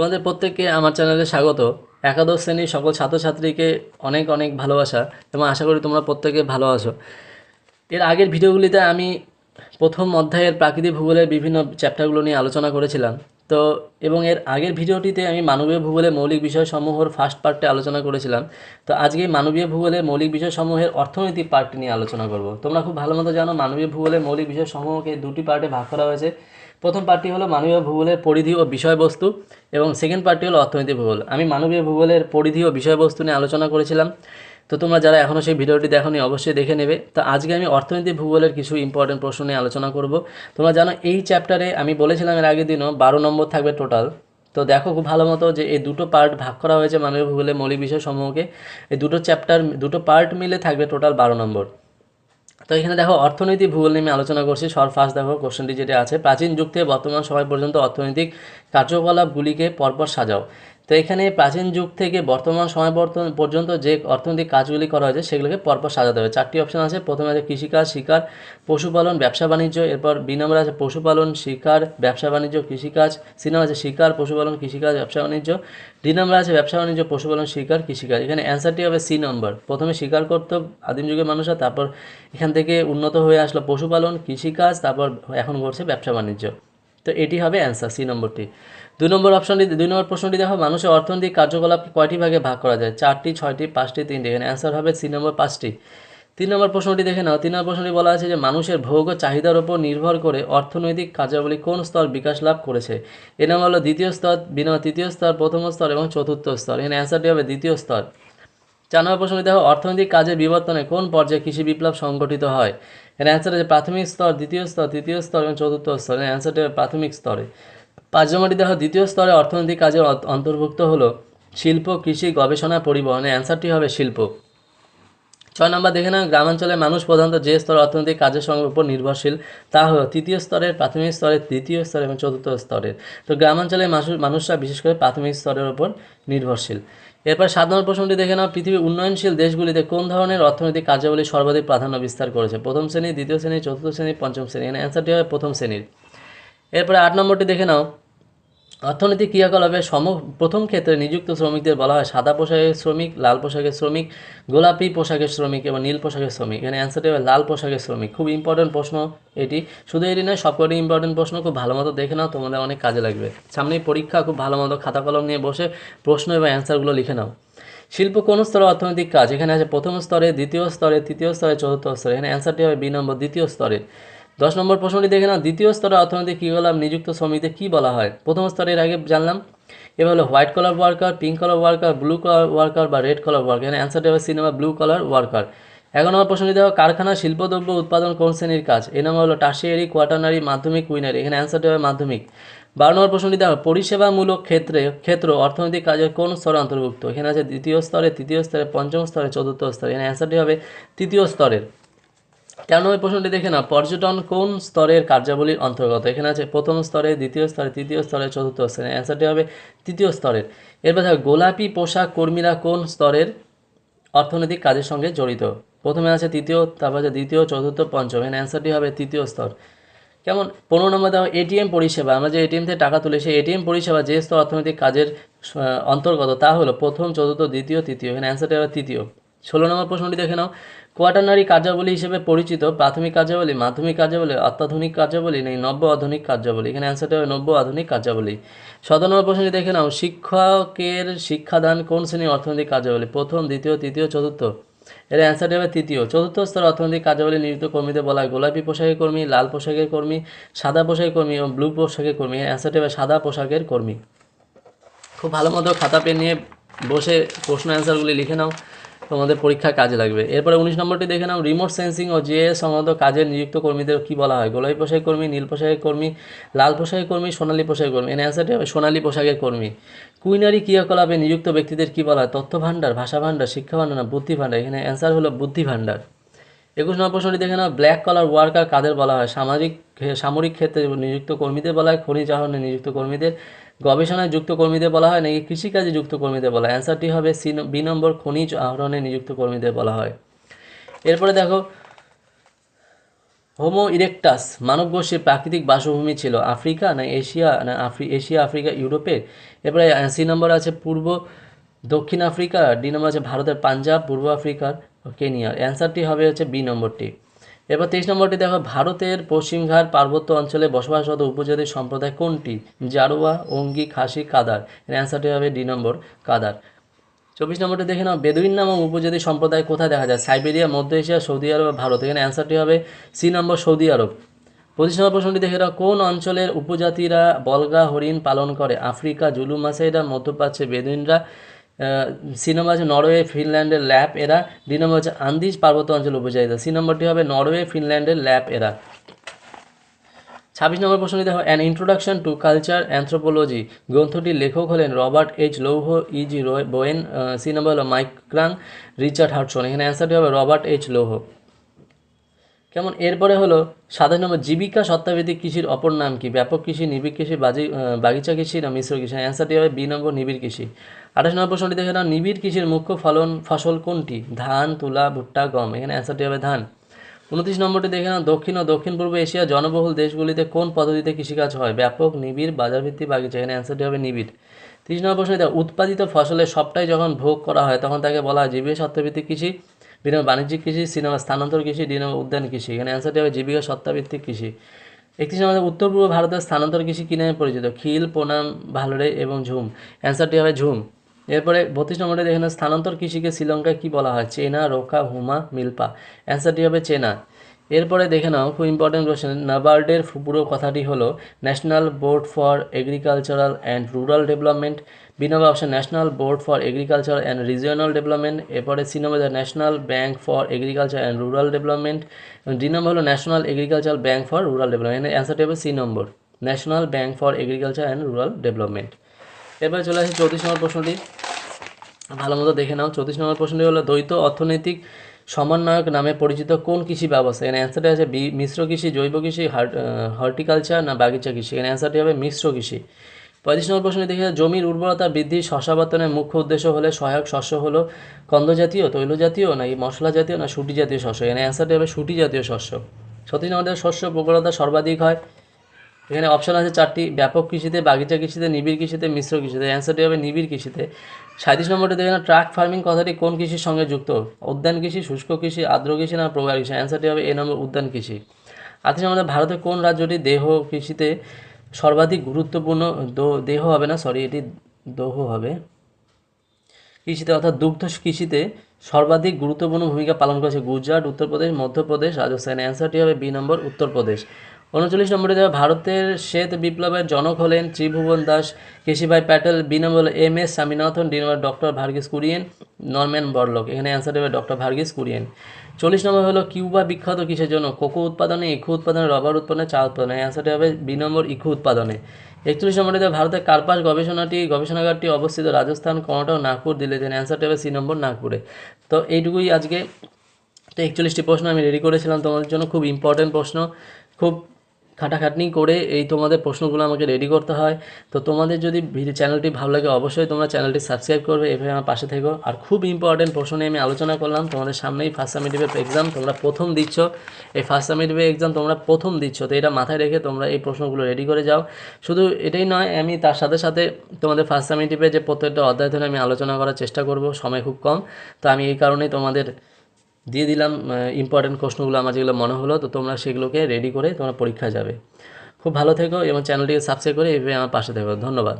তোমাদের প্রত্যেককে আমার চ্যানেলে স্বাগত। একাদশ শ্রেণির সকল ছাত্রছাত্রীকে অনেক অনেক ভালোবাসা এবং আশা করি তোমরা প্রত্যেকে ভালো আছো। এর আগের ভিডিওগুলিতে আমি প্রথম অধ্যায়ের প্রাকৃতিক ভূগোলের বিভিন্ন চ্যাপ্টারগুলো নিয়ে আলোচনা করেছিলাম। তো এবং এর আগের ভিডিওটিতে আমি মানবীয় ভূগোলের মৌলিক বিষয়সমূহের ফার্স্ট পার্টে আলোচনা করেছিলাম। তো আজকে মানবীয় ভূগোলের মৌলিক বিষয়সমূহের অর্থনৈতিক পার্টটি নিয়ে আলোচনা করব। তোমরা খুব ভালো মতো জানো মানবীয় ভূগোলের মৌলিক বিষয়সমূহকে দুটি পার্টে ভাগ করা হয়েছে। প্রথম পার্টটি হলো মানবীয় ভূগোলের পরিধি ও বিষয়বস্তু এবং সেকেন্ড পার্টটি হলো অর্থনৈতিক ভূগোল। আমি মানবীয় ভূগোলের পরিধি ও বিষয়বস্তু নিয়ে আলোচনা করেছিলাম। তো তোমরা যারা এখনও সেই ভিডিওটি দেখোনি, অবশ্যই দেখে নেবে। তো আজকে আমি অর্থনীতি ভূগোলের কিছু ইম্পর্টেন্ট প্রশ্ন নিয়ে আলোচনা করব। তোমরা জানো, এই চ্যাপ্টারে আমি বলেছিলাম এর আগের দিনও বারো নম্বর থাকবে টোটাল তো দেখো খুব ভালো মতো যে এই দুটো পার্ট ভাগ করা হয়েছে মানবীয় ভূগোলের মৌলিক বিষয় সমূহকে। এই দুটো চ্যাপ্টার দুটো পার্ট মিলে থাকবে টোটাল বারো নম্বর। তো এখানে দেখো অর্থনৈতিক ভূগোল নিয়ে আমি আলোচনা করছি। সর ফার্স্ট দেখো কোশ্চেনটি যেটা আছে, প্রাচীন যুগ থেকে বর্তমান সময় পর্যন্ত অর্থনৈতিক কার্যকলাপগুলিকে পরপর সাজাও। তো এখানে প্রাচীন যুগ থেকে বর্তমান সময় বর্তমান পর্যন্ত যে অর্থনৈতিক কাজগুলি করা হয়েছে, সেগুলোকে পরপর সাজাতে হবে। চারটি অপশন আছে। প্রথমে আছে কৃষিকাজ, শিকার, পশুপালন, ব্যবসা বাণিজ্য। এরপর বি নম্বর আছে পশুপালন, শিকার, ব্যবসা বাণিজ্য, কৃষিকাজ। সি নম্বর আছে শিকার, পশুপালন, কৃষিকাজ, ব্যবসা বাণিজ্য। ডি নম্বর আছে ব্যবসা বাণিজ্য, পশুপালন, শিকার, কৃষিকাজ। এখানে অ্যান্সারটি হবে সি নম্বর। প্রথমে শিকার করতো আদিম যুগের মানুষরা তারপর এখান থেকে উন্নত হয়ে আসলো পশুপালন, কৃষিকাজ, তারপর এখন ঘটছে ব্যবসা বাণিজ্য। তো এটি হবে অ্যান্সার সি নম্বরটি। দুই নম্বর অপশনটি দুই নম্বর প্রশ্নটি দেখো, মানুষের অর্থনৈতিক কার্যকলাপ কয়টি ভাগে ভাগ করা যায়? চারটি, ছয়টি, পাঁচটি, তিনটি। এখানে অ্যান্সার হবে সি নম্বর পাঁচটি। তিন নম্বর প্রশ্নটি দেখে নাও। তিন নম্বর প্রশ্নটি বলা আছে যে, মানুষের ভোগ ও চাহিদার উপর নির্ভর করে অর্থনৈতিক কার্যাবলী কোন স্তর বিকাশ লাভ করেছে? এ নাম হলো দ্বিতীয় স্তর বি নম্বর তৃতীয় স্তর, প্রথম স্তর এবং চতুর্থ স্তর। এখানে অ্যান্সারটি হবে দ্বিতীয় স্তর। চার নম্বর প্রশ্নটি দেখো, অর্থনৈতিক কাজের বিবর্তনে কোন পর্যায়ে কৃষি বিপ্লব সংগঠিত হয়? এর অ্যান্সার আছে প্রাথমিক স্তর দ্বিতীয় স্তর তৃতীয় স্তর এবং চতুর্থ স্তর এর অ্যান্সারটি হবে প্রাথমিক স্তরে পাঁচ নম্বরটি দেখো, দ্বিতীয় স্তরে অর্থনৈতিক কাজের অন্তর্ভুক্ত হলো শিল্প, কৃষি, গবেষণা, পরিবহন। অ্যান্সারটি হবে শিল্প। ছয় নম্বর, দেখে নাও, গ্রামাঞ্চলের মানুষ প্রধানত যে স্তরে অর্থনৈতিক কাজের সঙ্গে উপর নির্ভরশীল, তা হলো তৃতীয় স্তরের, প্রাথমিক স্তরের তৃতীয় স্তর এবং চতুর্থ স্তরের। তো গ্রামাঞ্চলের মানুষ মানুষরা বিশেষ করে প্রাথমিক স্তরের উপর নির্ভরশীল। এরপর সাত নম্বর প্রশ্নটি দেখে নাও। পৃথিবীর উন্নয়নশীল দেশগুলিতে কোন ধরনের অর্থনৈতিক কার্যাবলী সর্বাধিক প্রাধান্য বিস্তার করেছে? প্রথম শ্রেণি, দ্বিতীয় শ্রেণি, চতুর্থ শ্রেণি, পঞ্চম শ্রেণি এখানে অ্যান্সারটি হবে প্রথম শ্রেণির। এরপরে আট নম্বরটি দেখে নাও। অর্থনৈতিক ক্রিয়াকলাপে সম, প্রথম ক্ষেত্রে নিযুক্ত শ্রমিকদের বলা হয় সাদা পোশাকের শ্রমিক, লাল পোশাকের শ্রমিক, গোলাপি পোশাকের শ্রমিক এবং নীল পোশাকের শ্রমিক। এখানে অ্যান্সারটি হবে লাল পোশাকের শ্রমিক। খুব ইম্পর্টেন্ট প্রশ্ন এটি। শুধু এটি নয়, সবকটি ইম্পর্টেন্ট প্রশ্ন খুব ভালো মতো দেখে নাও, তোমাদের অনেক কাজে লাগবে। সামনেই পরীক্ষা, খুব ভালো মতো খাতা কলম নিয়ে বসে প্রশ্ন এবং অ্যান্সারগুলো লিখে নাও। শিল্প কোন স্তরে অর্থনৈতিক কাজ? এখানে আছে প্রথম স্তরে, দ্বিতীয় স্তরে, তৃতীয় স্তরে, চতুর্থ স্তরে। এখানে অ্যান্সারটি হবে বি নম্বর, দ্বিতীয় স্তরে। দশ নম্বর প্রশ্নটি দেখে নাও। দ্বিতীয় স্তরে অর্থনৈতিক ক্রিয়াকলাপ নিযুক্ত শ্রমিকদের কী বলা হয়? প্রথম স্তরে এর আগে জানলাম। এবার হলো white collar worker, pink collar worker, blue collar worker বা রেড কলার ওয়ার্কার। এখানে অ্যান্সারটি হবে সিনেমা ব্লু কলার ওয়ার্কার। এখন নম্বর প্রশ্নটি দেখো, কারখানা, শিল্পদ্রব্য, উৎপাদন কোন শ্রেণির কাজ? এই নম্বর হলো টার্সিয়ারি, কোয়াটার্নারি, মাধ্যমিক কুইনারি এখানে অ্যান্সারটি হবে মাধ্যমিক। বারো নম্বর প্রশ্নটি দেখো, পরিষেবামূলক ক্ষেত্রে, ক্ষেত্র অর্থনৈতিক কাজের কোন স্তরে অন্তর্ভুক্ত? এখানে আছে দ্বিতীয় স্তরে, তৃতীয় স্তরে, পঞ্চম স্তরে, চতুর্থ স্তরে। এখানে অ্যান্সারটি হবে তৃতীয় স্তরের। তেরো নম্বর প্রশ্নটি দেখে না পর্যটন কোন স্তরের কার্যাবলীর অন্তর্গত? এখানে আছে প্রথম স্তরে, দ্বিতীয় স্তরে, তৃতীয় স্তরে, চতুর্থ স্তরে। অ্যান্সারটি হবে তৃতীয় স্তরের। এরপর দেখো, গোলাপি পোশাক কর্মীরা কোন স্তরের অর্থনৈতিক কাজের সঙ্গে জড়িত? প্রথমে আছে তৃতীয়, তারপর আছে দ্বিতীয়, চতুর্থ, পঞ্চম। এখানে অ্যান্সারটি হবে তৃতীয় স্তর। কেমন? পনেরো নম্বর দেখো, এটিএম পরিষেবা। আমরা যে এটিএম থেকে টাকা তুলে, সেই এটিএম পরিষেবা যে স্তর অর্থনৈতিক কাজের অন্তর্গত, তা হলো প্রথম, চতুর্থ, দ্বিতীয়, তৃতীয়। এখানে অ্যান্সারটি হবে তৃতীয়। ষোলো নম্বর প্রশ্নটি দেখে নাও। কোয়াটার্নারি কার্যাবলী হিসেবে পরিচিত প্রাথমিক কার্যাবলী, মাধ্যমিক কার্যাবলী, অত্যাধুনিক কার্যাবলী নেই, নব্য আধুনিক কার্যাবলী। এখানে অ্যান্সারটি হবে নব্য আধুনিক কার্যাবলী। নম্বর প্রশ্নটি দেখে নাও। শিক্ষকের শিক্ষাদান কোন শ্রেণির অর্থনৈতিক কার্যাবলী? প্রথম, দ্বিতীয়, তৃতীয়, চতুর্থ। এর অ্যান্সারটি হবে তৃতীয়। চতুর্থ স্তর অর্থনৈতিক কার্যাবলী নিযুক্ত কর্মীদের বলা হয় গোলাপি পোশাকের কর্মী, লাল পোশাকের কর্মী, সাদা পোশাকের কর্মী এবং ব্লু পোশাকের কর্মী। এর অ্যান্সারটি হবে সাদা পোশাকের কর্মী। খুব ভালো মতো খাতা, পেন নিয়ে বসে প্রশ্ন অ্যান্সারগুলি লিখে নাও। তোমাদের পরীক্ষা কাজে লাগবে। এরপরে উনিশ নম্বরটি দেখে নাও। রিমোট সেন্সিং ও জে সংক্রান্ত কাজে নিযুক্ত কর্মীদের কী বলা হয়? গোলাপি পোশাকের কর্মী, নীল পোশাকের কর্মী, লাল পোশাকের কর্মী, সোনালী পোশাকের কর্মী। এর অ্যান্সারটি হবে, সোনালী পোশাকের কর্মী। কুইনারি ক্রিয়াকলাপে নিযুক্ত ব্যক্তিদের কী বলা হয়? তথ্য ভাণ্ডার ভাষা ভাণ্ডার শিক্ষা ভাণ্ডার না বুদ্ধি ভাণ্ডার এখানে অ্যান্সার হলো বুদ্ধি ভাণ্ডার একুশ নম্বর প্রশ্নটি দেখে নাও। ব্ল্যাক কলার ওয়ার্কার কাদের বলা হয়? সামাজিক, সামরিক ক্ষেত্রে নিযুক্ত কর্মীদের বলা হয়, খনিজ আহরণে নিযুক্ত কর্মীদের। গবেষণায় যুক্ত কর্মীদের বলা হয় নাকি কৃষিকাজে যুক্ত কর্মীদের বলা হয়? অ্যান্সারটি হবে সি বি নম্বর খনিজ আহরণে নিযুক্ত কর্মীদের বলা হয়। এরপরে দেখো হোমো ইরেকটাস মানবগোষ্ঠীর প্রাকৃতিক বাসভূমি ছিল আফ্রিকা না এশিয়া না আফ্রি এশিয়া, আফ্রিকা ইউরোপের এরপরে সি নম্বর আছে পূর্ব দক্ষিণ আফ্রিকা, ডি নম্বর আছে ভারতের পাঞ্জাব, পূর্ব আফ্রিকার কেনিয়ার অ্যান্সারটি হবে হচ্ছে বি নম্বরটি। এবার তেইশ নম্বরটি দেখো, ভারতের পশ্চিমঘাট পার্বত্য অঞ্চলে বসবাসরত উপজাতি সম্প্রদায় কোনটি? জারোয়া অঙ্গি খাসি, কাদার। এর অ্যান্সারটি হবে ডি নম্বর, কাদার। চব্বিশ নম্বরটি দেখে নাও, বেদুইন নামক উপজাতি সম্প্রদায় কোথায় দেখা যায়? সাইবেরিয়া, মধ্য এশিয়া, সৌদি আরব ভারত। এখানে অ্যান্সারটি হবে সি নম্বর, সৌদি আরব। পঁচিশ নম্বর প্রশ্নটি দেখে নাও, কোন অঞ্চলের উপজাতিরা বলগা হরিণ পালন করে? আফ্রিকা জুলু মাসাইরা, মধ্যপ্রাচ্যে বেদুইনরা সি নম্বর আছে নরওয়ে, ফিনল্যান্ডের ল্যাপ এরা। ডি নম্বর হচ্ছে আন্দিজ পার্বত্য অঞ্চল উপজাতিরা সি নম্বরটি হবে নরওয়ে, ফিনল্যান্ডের ল্যাপ এরা। ছাব্বিশ নম্বর প্রশ্নটি দেখো। An introduction to culture anthropology গ্রন্থটির লেখক হলেন Robert H Lowie easy বোয়েন C নম্বর হলো মাইক্রাং রিচার্ড হার্টসন। এখানে অ্যান্সারটি হবে রবার্ট এইচ লৌহ। কেমন? এরপরে হলো সাধারণ নম্বর, জীবিকা সত্তাভিত্তিক কৃষির অপর নাম কি? ব্যাপক কৃষি, নিবিড় কৃষি, বাজি বাগিচা কৃষি না মিশ্র কৃষি? অ্যান্সারটি হবে বি নম্বর, নিবিড় কৃষি। আঠাশ নম্বর প্রশ্নটি দেখে নাও। নিবিড় কৃষির মুখ্য ফলন, ফসল কোনটি? ধান, তুলা, ভুট্টা, গম। এখানে অ্যান্সারটি হবে ধান। উনত্রিশ নম্বরটি দেখে নাও। দক্ষিণ ও দক্ষিণ পূর্ব এশিয়া জনবহুল দেশগুলিতে কোন পদ্ধতিতে কৃষিকাজ হয়? ব্যাপক, নিবিড়, বাজারভিত্তিক বাগিচা। এখানে অ্যান্সারটি হবে নিবিড়। তিরিশ নম্বর প্রশ্ন উৎপাদিত ফসলের সবটাই যখন ভোগ করা হয়, তখন তাকে বলা হয় জীবিকা সত্ত্বভিত্তিক কৃষি বি বাণিজ্যিক কৃষি সি নম্বর স্থানান্তর কৃষি ডি উদ্যান কৃষি। এখানে অ্যান্সারটি হবে জীবিকা সত্তাভিত্তিক কৃষি। একত্রিশ নম্বর উত্তর পূর্ব ভারতের স্থানান্তর কৃষি কী নামে পরিচিত? খিল পোনাম ভালরে এবং ঝুম। অ্যান্সারটি হবে ঝুম। এরপরে বত্রিশ নম্বরে দেখেন স্থানান্তর কৃষিকে শ্রীলঙ্কায় কী বলা হয়? চেনা রোকা হুমা, মিল্পা। অ্যান্সারটি হবে চেনা। এরপরে দেখে নাও, খুব ইম্পর্টেন্ট কোশ্চেন নাবার্ডের পুরো কথাটি হলো national board for agricultural and rural development B number option national board for agriculture and regional development এরপরে C number national bank for agriculture and rural development D number হলো national agriculture bank for rural development অ্যান্সারটি হবে C number national bank for agriculture and rural development এরপরে চলে আসে চৌত্রিশ নম্বর প্রশ্নটি। ভালো মতো দেখে নাও। চৌত্রিশ নম্বর প্রশ্নটি হলো, দ্বৈত অর্থনৈতিক সমন্বয়ক নামে পরিচিত কোন কৃষি ব্যবস্থা? এখানে অ্যান্সারটি আছে মিশ্র কৃষি, জৈব কৃষি হর্টিকালচার না বাগিচা কৃষি? এখানে অ্যান্সারটি হবে মিশ্র কৃষি। পঁয়ত্রিশ নম্বর প্রশ্নে দেখে জমির উর্বরতা বৃদ্ধি শস্যাবর্তনের মুখ্য উদ্দেশ্য হলে সহায়ক শস্য হলো কন্দজাতীয় তৈল জাতীয় নাকি মশলা জাতীয় না শুটি জাতীয় শস্য? এখানে অ্যান্সারটি হবে শুটি জাতীয় শস্য। ছত্রিশ নম্বর শস্য প্রবলতা সর্বাধিক হয়? এখানে অপশন আছে চারটি, ব্যাপক কৃষিতে, বাগিচা কৃষিতে, নিবিড় কৃষিতে, মিশ্র কৃষিতে। অ্যান্সারটি হবে নিবিড় কৃষিতে। সাঁত্রিশ নম্বরটি দেখেন ট্রাক ফার্মিং কথাটি কোন কৃষির সঙ্গে যুক্ত? উদ্যান কৃষি, শুষ্ক কৃষি, আর্দ্র কৃষি না প্রবাহ কৃষি? অ্যান্সারটি হবে এ নম্বর উদ্যান কৃষি। আত্মীয় আমাদের ভারতের কোন রাজ্যটি দেহ কৃষিতে সর্বাধিক গুরুত্বপূর্ণ? দেহ হবে না সরি এটি দোহ হবে। কৃষিতে অর্থাৎ দুগ্ধ কৃষিতে সর্বাধিক গুরুত্বপূর্ণ ভূমিকা পালন করেছে গুজরাট, উত্তরপ্রদেশ, মধ্যপ্রদেশ, রাজস্থান। অ্যান্সারটি হবে বি নম্বর উত্তরপ্রদেশ। উনচল্লিশ নম্বরে দেওয়া ভারতের শ্বেত বিপ্লবের জনক হলেন Tribhuvan Das. Keshibhai Patel B number M S Swaminathan D doctor Verghese Kurien, Norman Borlaug. এখানে অ্যান্সার দেবে ডক্টর ভার্গিস কুরিয়েন। চল্লিশ নম্বর হলো কিউবা বিখ্যাত কিসের জন্য? কোকো উৎপাদনে ইক্ষু উৎপাদনে, রবার উৎপাদনে চা উৎপাদনে। অ্যান্সারটি হবে বি নম্বর ইক্ষু উৎপাদনে। একচল্লিশ নম্বরে দেওয়া ভারতের কার্পাস গবেষণাটি, গবেষণাগারটি অবস্থিত রাজস্থান, কর্ণাটক, নাগপুর, দিল্লিতে। অ্যান্সারটি হবে সি নম্বর নাগপুরে। তো এইটুকুই আজকে। তো একচল্লিশটি প্রশ্ন আমি রেডি করেছিলাম। তোমাদের জন্য খুব ইম্পর্টেন্ট প্রশ্ন। খুব খাটাখাটনি করে এই তোমাদের প্রশ্নগুলো আমাকে রেডি করতে হয়। তো তোমাদের যদি ভিডিও চ্যানেলটি ভালো লাগে অবশ্যই তোমরা চ্যানেলটি সাবস্ক্রাইব করবে, এভাবে আমার পাশে থেকো। আর খুব ইম্পর্টেন্ট প্রশ্ন নিয়ে আমি আলোচনা করলাম, তোমাদের সামনেই ফার্স্ট সামিটিভের এক্সাম তোমরা প্রথম দিচ্ছ। এই ফার্স্ট সামিটিভের এক্সাম তোমরা প্রথম দিচ্ছ, তো এটা মাথায় রেখে তোমরা এই প্রশ্নগুলো রেডি করে যাও। শুধু এটাই নয়, আমি তার সাথে সাথে তোমাদের ফার্স্ট সামিটিভে যে প্রত্যেকটা অধ্যায় ধরে আমি আলোচনা করার চেষ্টা করব, সময় খুব কম। তো আমি এই কারণেই তোমাদের দিয়ে দিলাম ইম্পর্টেন্ট প্রশ্নগুলো আমার যেগুলো মনে হলো, তো তোমরা সেগুলোকে রেডি করে তোমরা পরীক্ষা যাবে। খুব ভালো থেকো এবং চ্যানেলটিকে সাবস্ক্রাইব করে এইভাবে আমার পাশে থেকো। ধন্যবাদ।